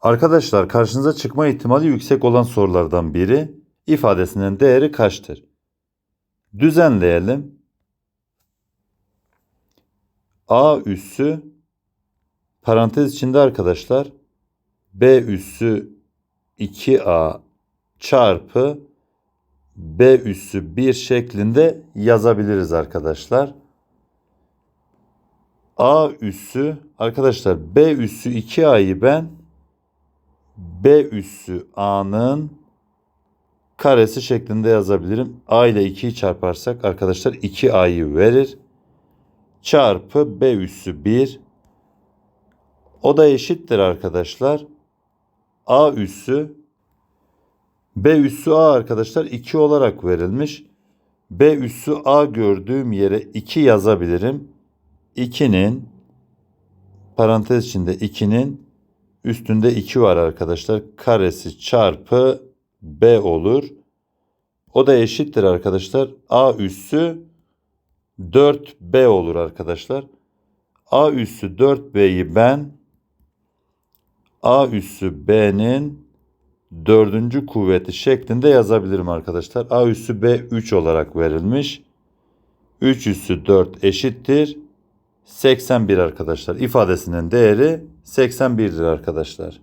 Arkadaşlar karşınıza çıkma ihtimali yüksek olan sorulardan biri ifadesinin değeri kaçtır? Düzenleyelim. A üssü parantez içinde arkadaşlar B üssü 2A çarpı B üssü 1 şeklinde yazabiliriz arkadaşlar. A üssü arkadaşlar B üssü 2A'yı ben B üssü A'nın karesi şeklinde yazabilirim. A ile 2'yi çarparsak arkadaşlar 2A'yı verir. Çarpı B üssü 1. O da eşittir arkadaşlar. A üssü B üssü A arkadaşlar 2 olarak verilmiş. B üssü A gördüğüm yere 2 yazabilirim. 2'nin parantez içinde 2'nin üstünde 2 var arkadaşlar. Karesi çarpı B olur. O da eşittir arkadaşlar. A üssü 4B olur arkadaşlar. A üssü 4B'yi ben A üssü B'nin dördüncü kuvveti şeklinde yazabilirim arkadaşlar. A üssü B 3 olarak verilmiş. 3 üssü 4 eşittir. 81 arkadaşlar. İfadesinin değeri 81'dir arkadaşlar.